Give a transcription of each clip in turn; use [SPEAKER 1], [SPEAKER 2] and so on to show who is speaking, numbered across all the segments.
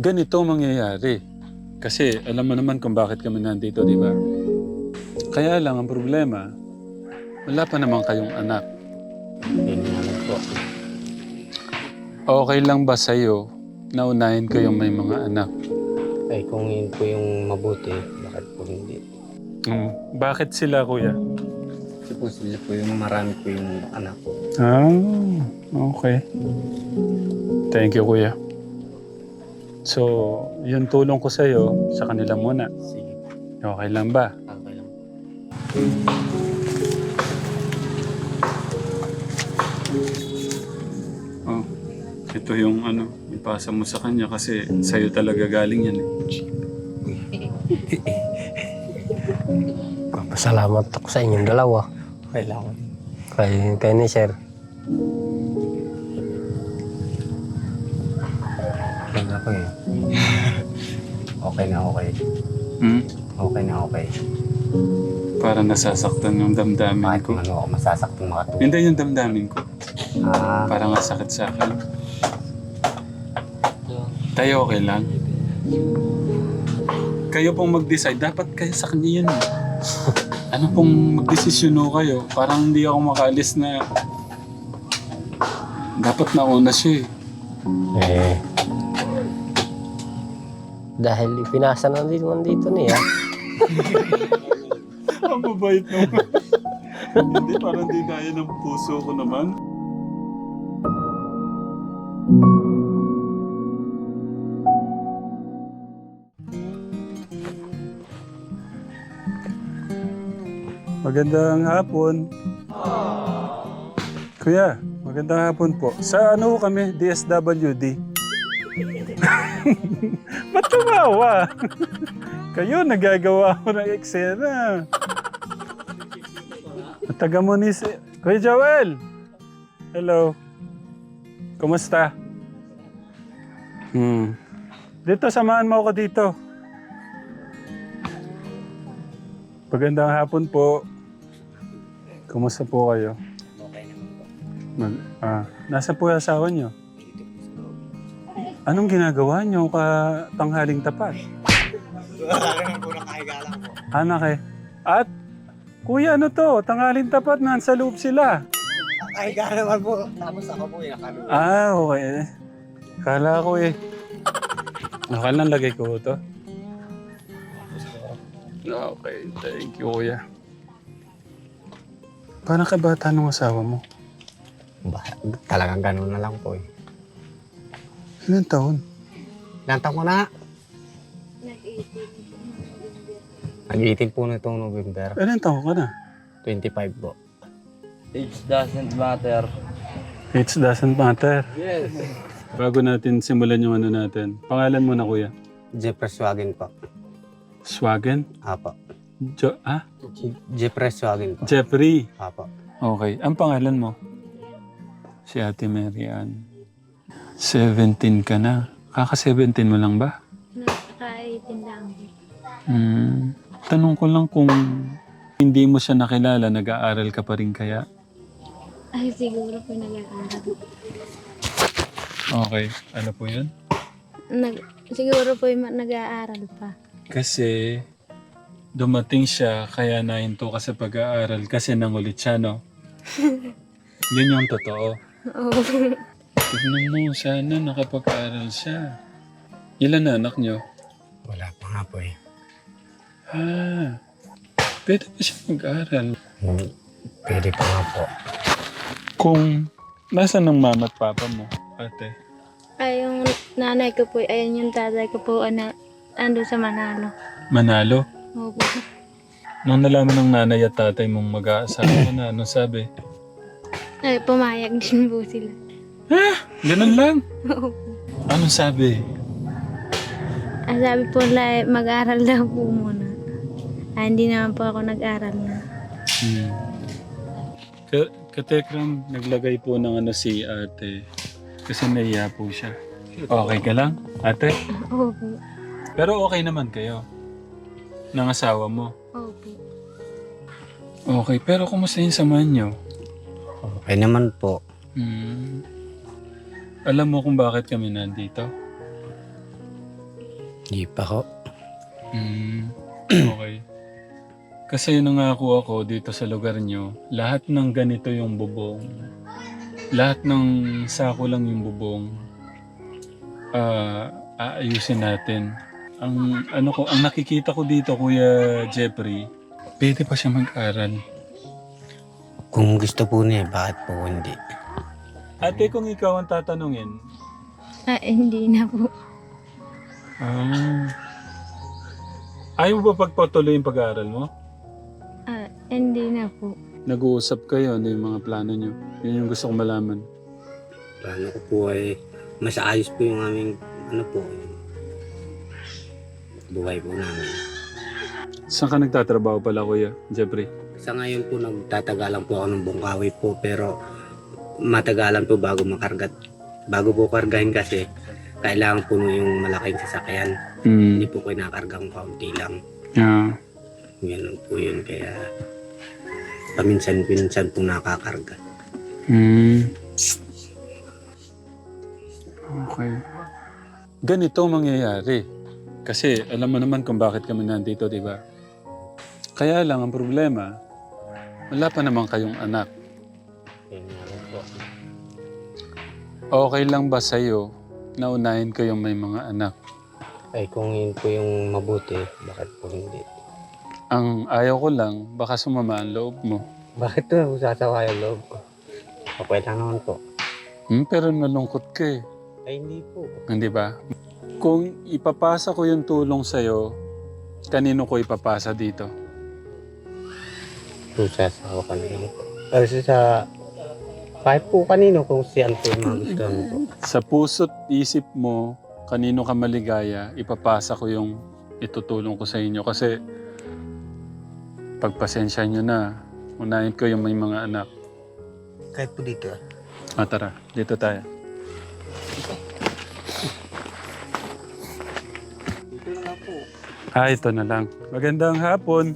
[SPEAKER 1] ganito ang mangyayari. Kasi alam mo naman kung bakit kami nandito, di ba? Kaya lang ang problema, wala pa naman kayong anak.
[SPEAKER 2] Nga lang po.
[SPEAKER 1] Okay lang ba sa'yo na unahin ko yung may mga anak?
[SPEAKER 2] Ay, kung yun po yung mabuti, bakit po hindi?
[SPEAKER 1] Mm. Bakit sila, kuya?
[SPEAKER 2] Kasi po sila po yung marami po yung anak ko.
[SPEAKER 1] Ah, okay. Thank you, kuya. So, yung tulong ko sa'yo, sa kanila muna.
[SPEAKER 2] Sige,
[SPEAKER 1] Okay lang ba?
[SPEAKER 2] okay lang.
[SPEAKER 1] Oh, ito yung ano, ipasa mo sa kanya kasi sa'yo talaga galing yan eh.
[SPEAKER 3] Papasalamat ako sa inyong dalawa.
[SPEAKER 2] Okay lang ako.
[SPEAKER 3] Kay, kay ni Sir.
[SPEAKER 2] Po eh. okay na okay.
[SPEAKER 1] Hmm?
[SPEAKER 2] Okay na okay.
[SPEAKER 1] Para nasasaktan yung damdamin
[SPEAKER 2] Bakit
[SPEAKER 1] ko.
[SPEAKER 2] ano ako masasaktong makatulog?
[SPEAKER 1] Hindi yung damdamin ko.
[SPEAKER 2] Ah,
[SPEAKER 1] Parang nga sakit sa akin. Tayo okay lang. Kayo pong mag-decide. Dapat kayo sa kanya yun. eh. ano pong mag-desisyon ho kayo? Parang hindi ako makaalis na dapat nauna siya eh.
[SPEAKER 3] Eh, dahil ipinasa na din man dito niya.
[SPEAKER 1] Ang mabait naman. hindi, parang di daya ng puso ko naman. Magandang hapon. Kuya, magandang hapon po. Sa ano kami? DSWD. Ba't tumawa? Kayo, nagagawa ko ng eksena. Taga mo ni si... Kuya Joel! Hello. Kumusta? Hmm. Dito, samahan mo ako dito. Magandang hapon po. Kumusta po kayo?
[SPEAKER 2] okay naman po.
[SPEAKER 1] Mag, ah, nasa po yung asawa niyo? Anong ginagawa niyo ka tanghaling tapat?
[SPEAKER 2] Naman po nakahiga lang po.
[SPEAKER 1] Anak eh. At, kuya ano to, tanghaling tapat, nasa loob sila.
[SPEAKER 2] Nakahiga naman po. Tapos ako po yung.
[SPEAKER 1] Ah, okay. Kala ko eh. Okay lang, lagay ko to. Okay, thank you, kuya. Paano ka bata ng asawa mo?
[SPEAKER 2] Ba, talagang ganun na lang po eh.
[SPEAKER 1] Ilan taon?
[SPEAKER 2] Ilan taon ko na? Nag-18 po na itong November.
[SPEAKER 1] Ilan taon ka na?
[SPEAKER 2] 25 po.
[SPEAKER 4] It doesn't matter.
[SPEAKER 1] It doesn't matter.
[SPEAKER 4] Yes.
[SPEAKER 1] Bago natin simulan yung ano natin. Pangalan mo na, kuya?
[SPEAKER 2] Jeffrey Swaggin po.
[SPEAKER 1] Swagen?
[SPEAKER 2] Apo.
[SPEAKER 1] Jo ah?
[SPEAKER 2] Jeffrey Swaggin po.
[SPEAKER 1] Jeffrey.
[SPEAKER 2] Apo.
[SPEAKER 1] Okay. Ang pangalan mo? Si Ate Mary Ann. 17 ka na. Kaka-17 mo lang ba?
[SPEAKER 5] Nakaka-18 lang.
[SPEAKER 1] Hmm. Tanong ko lang kung hindi mo siya nakilala, nag-aaral ka pa rin kaya?
[SPEAKER 5] Ay, siguro po nag-aaral.
[SPEAKER 1] Okay. Ano po yun?
[SPEAKER 5] Nag, siguro po yung nag-aaral pa.
[SPEAKER 1] Kasi dumating siya kaya nahinto ka sa pag-aaral kasi nangulit siya, no? Yun yung totoo.
[SPEAKER 5] Oo.
[SPEAKER 1] Tignan mo, sana nakapag-aaral siya. Ilan na anak niyo?
[SPEAKER 2] Wala pa nga po eh.
[SPEAKER 1] Ah, pwede ba siya mag-aral?
[SPEAKER 2] Hmm, Pwede pa nga po.
[SPEAKER 1] Kung nasa ng mama at papa mo, ate?
[SPEAKER 5] Ay, yung nanay ko po, ayun yung tatay ko po, ano, ando sa Manalo.
[SPEAKER 1] Manalo?
[SPEAKER 5] Opo.
[SPEAKER 1] Nung nalaman ng nanay at tatay mong mag-aasawa na, ano sabi?
[SPEAKER 5] Ay, pumayag din po sila.
[SPEAKER 1] Ganun lang. Anong sabi?
[SPEAKER 5] Ang sabi po nila, eh, mag-aral daw po muna. Ay, hindi naman po ako nag-aral na.
[SPEAKER 1] Hmm. Ka- Katekram, naglagay po ng ano si ate. Kasi naiya po siya. Okay ka lang, ate?
[SPEAKER 5] Opo.
[SPEAKER 1] Pero okay naman kayo. Ng asawa mo.
[SPEAKER 5] Opo.
[SPEAKER 1] Okay, pero kumusta yung samahan nyo?
[SPEAKER 2] Okay naman po.
[SPEAKER 1] Hmm. Alam mo kung bakit kami nandito?
[SPEAKER 3] Hindi pa ko.
[SPEAKER 1] Mm, okay. Kasi nangako ako dito sa lugar nyo, lahat ng ganito yung bubong. Lahat ng sako lang yung bubong. Ah, aayusin natin. Ang ano ko, ang nakikita ko dito, Kuya Jeffrey, pwede pa siya mag-aral.
[SPEAKER 2] Kung gusto po niya, bakit po hindi?
[SPEAKER 1] Ate, kung ikaw ang tatanungin,
[SPEAKER 5] Ah, hindi na po.
[SPEAKER 1] ah, ayaw mo ba pagpatuloy yung pag-aaral mo?
[SPEAKER 5] Ah, hindi na po.
[SPEAKER 1] Nag-uusap kayo, ano yung mga plano nyo? Yun yung gusto kong malaman.
[SPEAKER 2] Plano ko po ay mas ayos po yung aming ano po, yung buhay po namin.
[SPEAKER 1] Saan ka nagtatrabaho pala, Kuya Jeffrey?
[SPEAKER 2] Sa ngayon po, nagtatagalan po ako ng bungkawi po, pero matagalan po bago makargat. Bago po kargahin kasi, kailangan po yung malaking sasakyan. Hindi
[SPEAKER 1] Mm.
[SPEAKER 2] po kinakargang kaunti lang.
[SPEAKER 1] Yeah.
[SPEAKER 2] Ganun po yun, kaya paminsan-pinsan po nakakarga.
[SPEAKER 1] Mm. Okay. Ganito ang mangyayari. Kasi alam mo naman kung bakit kami nandito, di ba? Kaya lang ang problema, wala pa naman kayong anak.
[SPEAKER 2] Po.
[SPEAKER 1] Okay lang ba sa'yo na unahin ko yung may mga anak?
[SPEAKER 2] Ay kung yun po yung mabuti, bakit po hindi?
[SPEAKER 1] Ang ayaw ko lang, baka sumama ang loob mo.
[SPEAKER 2] Bakit to? Sasawa yung loob ko. Okay lang naman po.
[SPEAKER 1] Hmm, pero nalungkot ka eh.
[SPEAKER 2] Ay hindi po.
[SPEAKER 1] Hindi ba? Kung ipapasa ko yung tulong sa'yo, kanino ko ipapasa dito?
[SPEAKER 2] Kung sasawa ka naman po. Kasi sa... Kahit po kanino kung siyan po yung mga gusto mo po.
[SPEAKER 1] Sa puso't isip mo, kanino ka maligaya, ipapasa ko yung itutulong ko sa inyo. Kasi pagpasensya nyo na, unahin ko yung may mga anak.
[SPEAKER 2] Kahit po dito.
[SPEAKER 1] Ah, tara, dito tayo. Ah, ito na lang. Magandang hapon.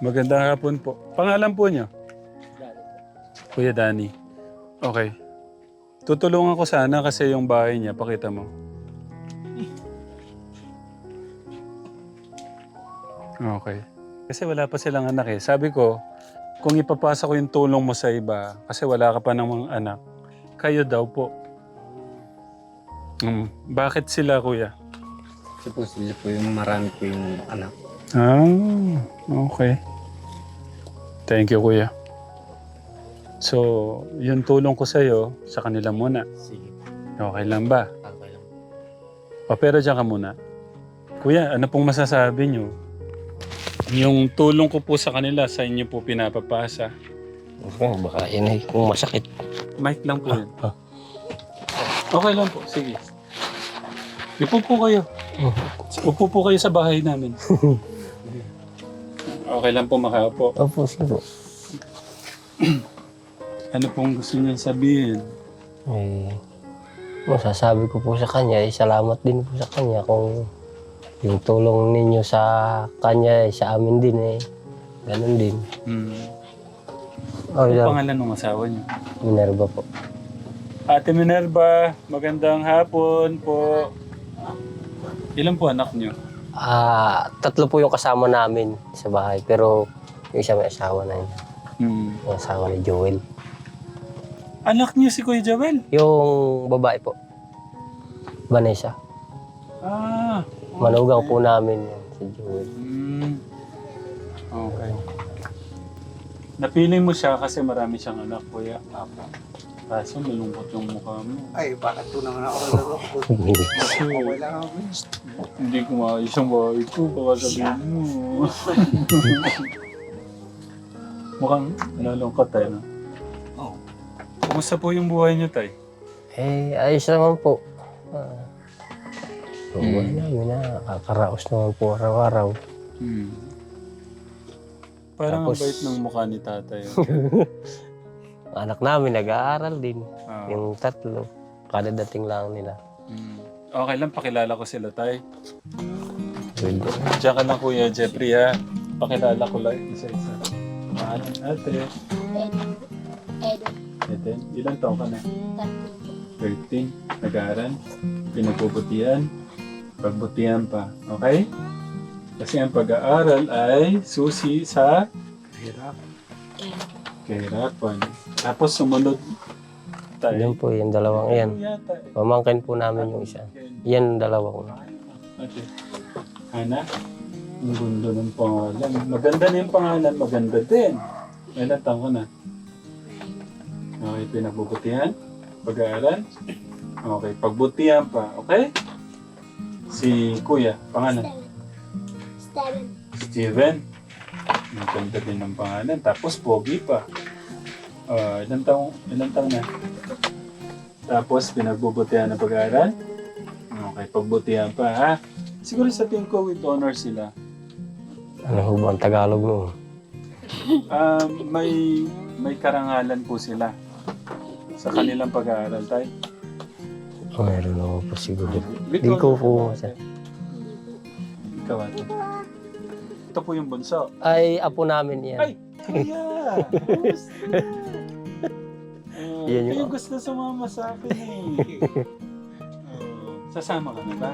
[SPEAKER 1] Magandang hapon po. Pangalan po niyo? Kuya Danny. Okay. Tutulungan ko sana kasi yung bahay niya, pakita mo. Okay. Kasi wala pa silang anak eh. Sabi ko, kung ipapasa ko yung tulong mo sa iba, kasi wala ka pa ng mga anak, kayo daw po. Mm, bakit sila, kuya?
[SPEAKER 2] Kasi po sila po yung marami po yung anak.
[SPEAKER 1] Ah, okay. Thank you, kuya. So, yung tulong ko sa'yo, sa kanila muna.
[SPEAKER 2] Sige.
[SPEAKER 1] Okay lang ba?
[SPEAKER 2] Okay lang.
[SPEAKER 1] O, pero dyan ka muna. Kuya, ano pong masasabi nyo? Yung tulong ko po sa kanila, sa inyo po pinapapasa.
[SPEAKER 3] Oh, baka yun ay kung masakit.
[SPEAKER 1] Mic lang po yun. Okay lang po, sige. Upo po kayo. Upo po kayo sa bahay namin. okay lang po makaupo.
[SPEAKER 3] Opo, sige po.
[SPEAKER 1] Ano pong gusto niyo sabihin?
[SPEAKER 3] Eh, masasabi ko po sa kanya, eh, salamat din po sa kanya kung yung tulong ninyo sa kanya, eh, sa amin din eh. Ganun din.
[SPEAKER 1] Hmm.
[SPEAKER 3] Oh,
[SPEAKER 1] Ano
[SPEAKER 3] yeah.
[SPEAKER 1] pangalan ng asawa niyo?
[SPEAKER 3] Minerva po.
[SPEAKER 1] Ate Minerva, magandang hapon po. Ilan po anak niyo?
[SPEAKER 3] Ah, tatlo po yung kasama namin sa bahay, pero yung isa may asawa na yun.
[SPEAKER 1] Hmm.
[SPEAKER 3] Yung asawa ni Joel.
[SPEAKER 1] Anak niyo si Kuya Joel?
[SPEAKER 3] Yung babae po, Vanessa.
[SPEAKER 1] Ah.
[SPEAKER 3] Manugang po namin yun, si Joel.
[SPEAKER 1] Hmm. Okay. Napili mo siya kasi marami siyang anak, kuya. Kaso malungkot yung mukha mo.
[SPEAKER 2] Ay, bakit po naman ako naloko? Okay lang ako.
[SPEAKER 1] Hindi ko maayos ang bahay ko. Baka sabihin mo. Mukhang nalungkot tayo, no? Kumusta po yung buhay niyo, tay?
[SPEAKER 3] Eh, ayos naman po. Yung buhay
[SPEAKER 1] Hmm.
[SPEAKER 3] namin na, kakaraos naman po araw-araw.
[SPEAKER 1] Hmm. Parang
[SPEAKER 3] Tapos-
[SPEAKER 1] ang bait ng mukha ni tatay. oh.
[SPEAKER 3] Anak namin nag-aaral din,
[SPEAKER 1] Ah.
[SPEAKER 3] yung tatlo. Kada dating lang nila.
[SPEAKER 1] Hmm. Okay lang, pakilala ko sila, tay.
[SPEAKER 3] Pwede.
[SPEAKER 1] Diyan ka lang, Kuya Jeffrey, ha? Pakilala ko lang isa-isa. Pangalan ate. Eden. Ilan taon ka na? 13. Nag-aaral. Pinagpuputian. Pagbutihan pa. Okay? Kasi ang pag-aaral ay susi sa
[SPEAKER 2] Hirap.
[SPEAKER 1] kahirapan. Tapos sumunod tayo.
[SPEAKER 3] Yan po, yung dalawang yan.
[SPEAKER 1] Eh?
[SPEAKER 3] Pamangkin po namin yung isa. Yan yung dalawang.
[SPEAKER 1] Okay. Hana? Ang gundo ng pangalan. Maganda na yung pangalan. Maganda din. Ilan taon ka na? Okay, pinagbubutihan? Pag-aaral? Okay, pagbutihan pa. Okay? Si Kuya, pangalan?
[SPEAKER 5] Steven.
[SPEAKER 1] Steven. Ang ganda din ng pangalan. Tapos, pogi pa. Ah, ilan taong, ilan taong na? Tapos, pinagbubutihan ng pag-aaral? Okay, pagbutihan pa, ha? Siguro sa tingin ko with honor sila.
[SPEAKER 3] Ano ho ba ang Tagalog nun?
[SPEAKER 1] Um, may may karangalan po sila sa kanilang pag-aaral tayo.
[SPEAKER 3] Oh, meron ako po siguro.
[SPEAKER 1] With
[SPEAKER 3] Di ko po.
[SPEAKER 1] Ikaw ate. Ito po yung bunso.
[SPEAKER 3] Ay, apo namin yan.
[SPEAKER 1] Ay! Kumusta? Oh,
[SPEAKER 3] Yan yung-
[SPEAKER 1] yung gusto sumama sa akin eh. Oh, sasama ka na ba?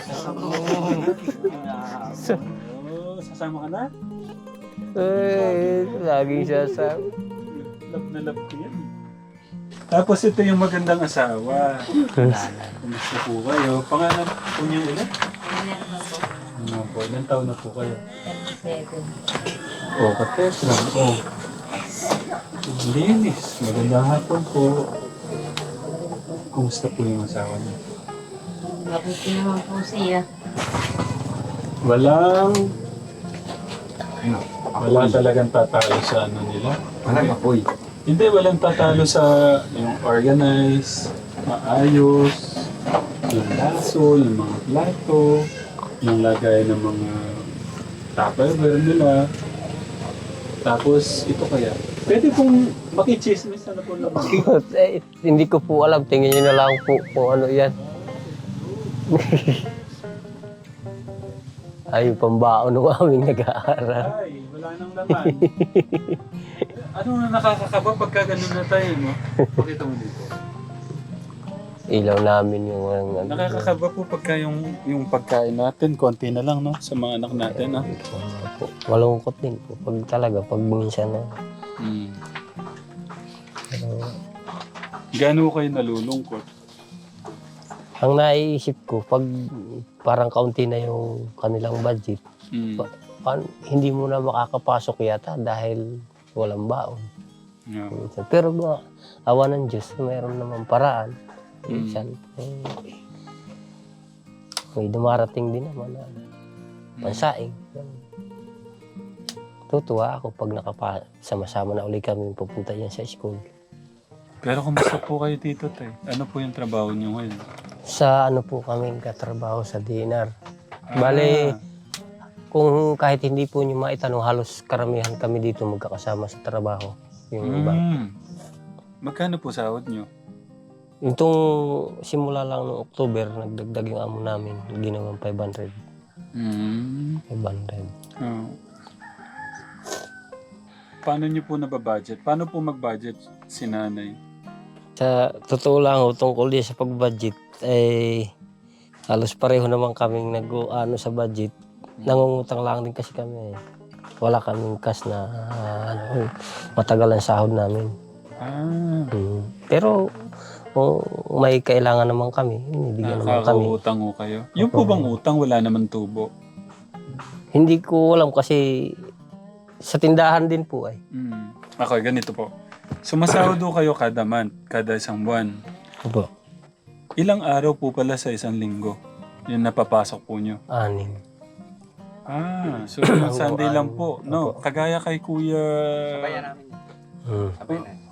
[SPEAKER 1] Sasama ka na? Oh, sasama ka na?
[SPEAKER 3] Ay, laging sasabi.
[SPEAKER 1] Love na love ko yan. Tapos ito yung magandang asawa. Kumusta po kayo? Pangalan po niyo ulit? Ano po? Ilan taon na po kayo? 37. Oh, kates lang. Oh. Linis. Magandang hapon po. Kumusta po yung asawa niyo?
[SPEAKER 6] Mabuti naman po siya.
[SPEAKER 1] Walang... Wala talagang tatalo sa ano nila.
[SPEAKER 2] Walang apoy.
[SPEAKER 1] Hindi, walang tatalo sa yung organize, maayos, yung laso, yung mga plato, yung lagay ng mga tupperware nila. Tapos, ito kaya. Pwede pong makichismis na po naman.
[SPEAKER 3] eh, hindi ko po alam. Tingin nyo na lang po kung ano yan. Ay, yung pambaon ng aming nag-aaral.
[SPEAKER 1] Ay, wala nang laman. ano na nakakakaba pagka ganun na tayo, no? Pakita mo dito.
[SPEAKER 3] Ilaw namin yung ano.
[SPEAKER 1] Nakakakaba po pagka yung, yung pagkain natin, konti na lang, no? Sa mga anak natin,
[SPEAKER 3] po. Malungkot din po. Pag talaga, pag minsan na.
[SPEAKER 1] Mm.
[SPEAKER 3] Pero,
[SPEAKER 1] Gano'n kayo nalulungkot?
[SPEAKER 3] ang naiisip ko, pag parang kaunti na yung kanilang budget,
[SPEAKER 1] Mm.
[SPEAKER 3] Pa- paano, hindi mo na makakapasok yata dahil walang baon.
[SPEAKER 1] Yeah.
[SPEAKER 3] Minsan. Pero mga awa ng Diyos, mayroon naman paraan.
[SPEAKER 1] Mm.
[SPEAKER 3] Minsan, eh, may dumarating din naman na pansaing. Tutuwa ako pag nakapa, sama-sama na uli kami pupunta yan sa school.
[SPEAKER 1] Pero kumusta po kayo dito, tay? Ano po yung trabaho niyo ngayon?
[SPEAKER 3] Sa ano po kami katrabaho sa DNR. Bale, kung kahit hindi po nyo maitanong, halos karamihan kami dito magkakasama sa trabaho. Yung iba.
[SPEAKER 1] Mm. Magkano po sahod niyo?
[SPEAKER 3] Itong simula lang noong October, nagdagdag yung amo namin. Ginawang 500.
[SPEAKER 1] Mm.
[SPEAKER 3] 500.
[SPEAKER 1] Oh. Paano niyo po nababudget? Paano po mag-budget si nanay?
[SPEAKER 3] Sa totoo lang, ho, tungkol din sa pag-budget, eh, halos pareho naman kaming nag ano sa budget. Nangungutang lang din kasi kami. eh. Wala kaming cash na ano, matagal ang sahod namin.
[SPEAKER 1] Ah,
[SPEAKER 3] Mm. Pero kung may kailangan naman kami, binibigyan naman kami.
[SPEAKER 1] nakakautang ho kayo. Yung po bang utang wala naman tubo?
[SPEAKER 3] Hindi ko alam kasi sa tindahan din po ay.
[SPEAKER 1] Mm. Okay, ganito po. Sumasahod ho kayo kada month, kada isang buwan.
[SPEAKER 3] Opo.
[SPEAKER 1] Ilang araw po pala sa isang linggo? Yung napapasok po nyo.
[SPEAKER 3] Anim.
[SPEAKER 1] Ah, so Sunday lang po. No, kagaya kay Kuya...
[SPEAKER 3] Mm.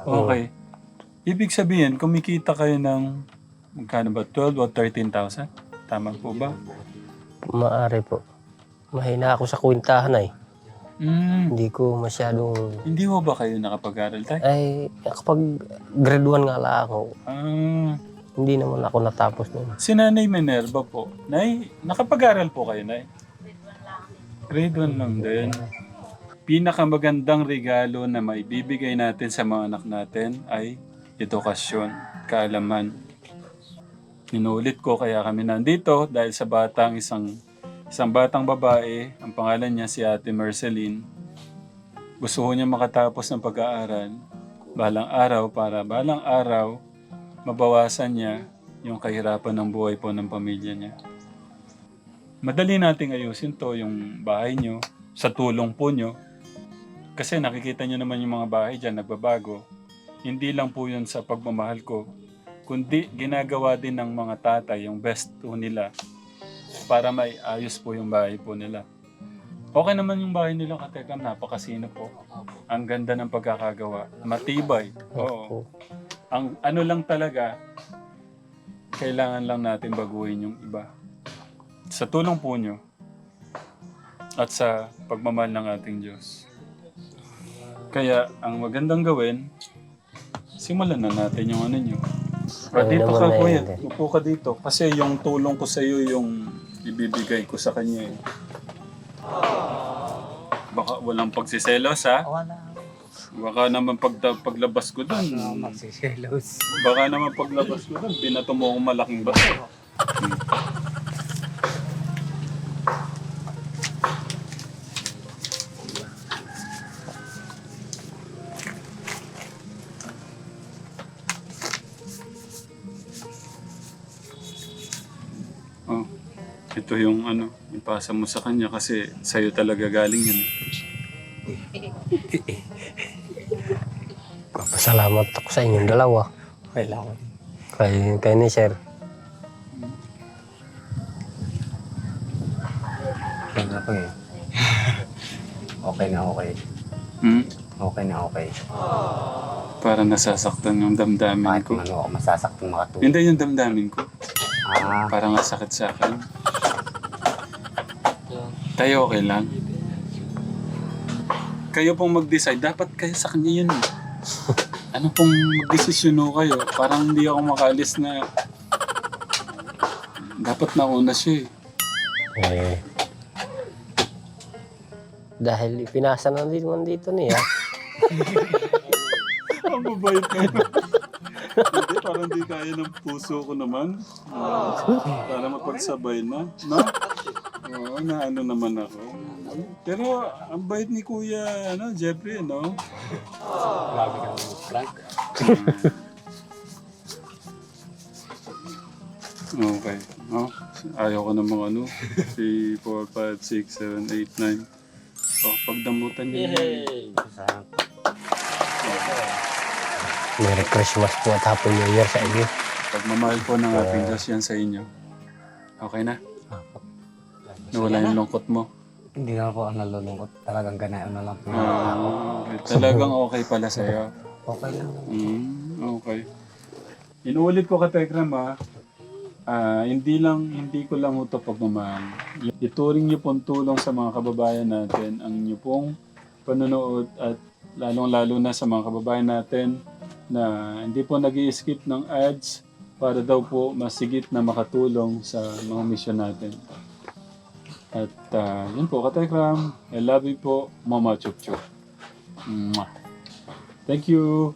[SPEAKER 1] Okay. Ibig sabihin, kumikita kayo ng magkano ba? 12 o 13,000? Tama po ba?
[SPEAKER 3] Maari po. Mahina ako sa kwintahan ay.
[SPEAKER 1] Mm.
[SPEAKER 3] Hindi ko masyadong...
[SPEAKER 1] Hindi ho ba kayo nakapag-aral tayo?
[SPEAKER 3] Ay, kapag grade 1 nga lang ako,
[SPEAKER 1] Ah,
[SPEAKER 3] hindi naman ako natapos nun.
[SPEAKER 1] si Nanay Minerva po. Nay, nakapag-aral po kayo, Nay? Grade 1 lang din. Pinakamagandang regalo na maibibigay natin sa mga anak natin ay edukasyon, kaalaman. Inuulit ko kaya kami nandito dahil sa batang isang isang batang babae, ang pangalan niya si Ate Marceline. Gusto niya makatapos ng pag-aaral balang araw para balang araw mabawasan niya yung kahirapan ng buhay po ng pamilya niya. Madali nating ayusin to yung bahay niyo sa tulong po niyo. Kasi nakikita niyo naman yung mga bahay dyan nagbabago. Hindi lang po yun sa pagmamahal ko, kundi ginagawa din ng mga tatay yung best po nila para may ayos po yung bahay po nila. Okay naman yung bahay nila katekam, napakasino po. Ang ganda ng pagkakagawa. Matibay. Oo. Ang ano lang talaga, kailangan lang natin baguhin yung iba. Sa tulong po nyo at sa pagmamahal ng ating Diyos. Kaya ang magandang gawin, simulan na natin yung ano nyo. Ah,
[SPEAKER 3] Ano
[SPEAKER 1] dito ka kuya,
[SPEAKER 3] eh.
[SPEAKER 1] upo ka dito. Kasi yung tulong ko sa iyo yung ibibigay ko sa kanya eh. Baka walang pagsiselos ha?
[SPEAKER 2] Wala.
[SPEAKER 1] Baka naman pag, paglabas ko doon,
[SPEAKER 2] Magsiselos.
[SPEAKER 1] baka naman paglabas ko doon, binato mo akong malaking bato. Oh, ito yung ano, ipasa mo sa kanya kasi sa'yo talaga galing yan. eh.
[SPEAKER 3] Papasalamat ako sa inyong dalawa.
[SPEAKER 2] Kailangan.
[SPEAKER 3] Kay, kay ni Sir.
[SPEAKER 2] Kaya po eh. Okay na okay.
[SPEAKER 1] Hmm?
[SPEAKER 2] Okay na okay.
[SPEAKER 1] Para nasasaktan yung damdamin
[SPEAKER 2] Kahit
[SPEAKER 1] ko.
[SPEAKER 2] ano ako masasaktan makatulog.
[SPEAKER 1] Hindi yung damdamin ko.
[SPEAKER 2] Ah,
[SPEAKER 1] Parang sakit sa akin. Tayo okay lang. Kayo pong mag-decide. Dapat kayo sa kanya yun. eh. Ano pong mag-desisyon kayo? Parang hindi ako makalis na... Dapat nauna siya eh.
[SPEAKER 3] Eh, dahil ipinasa na din man dito niya.
[SPEAKER 1] Ang babait naman. Hindi, parang hindi kaya ng puso ko naman. Para mapagsabay na. No? Oo, na ano naman ako. Pero ang bait ni Kuya ano, Jeffrey, no?
[SPEAKER 2] grabe ka naman, Frank.
[SPEAKER 1] Okay. No? Ayaw ko namang ano. 3, 4, 5, 6, 7, 8, 9. Oh, pagdamutan niyo. yun.
[SPEAKER 2] Sa
[SPEAKER 3] Merry Christmas po at Happy New Year sa inyo.
[SPEAKER 1] Pagmamahal po ng ating Diyos yan sa inyo. Okay na? Nawala yung lungkot mo.
[SPEAKER 2] Hindi na po ako nalulungkot. Talagang ganayon na lang po.
[SPEAKER 1] Ah, okay. Talagang okay pala sa'yo.
[SPEAKER 2] Okay lang.
[SPEAKER 1] Mm, okay. Inuulit ko ka Tekram ha. Ah, hindi lang hindi ko lang ito pagmamahal. Ituring niyo pong tulong sa mga kababayan natin ang inyo pong panonood at lalong-lalo na sa mga kababayan natin na hindi po nag skip ng ads para daw po masigit na makatulong sa mga mission natin. At ah, yun po, Katekram. I love you po, Mama Chup. Mwah. Thank you.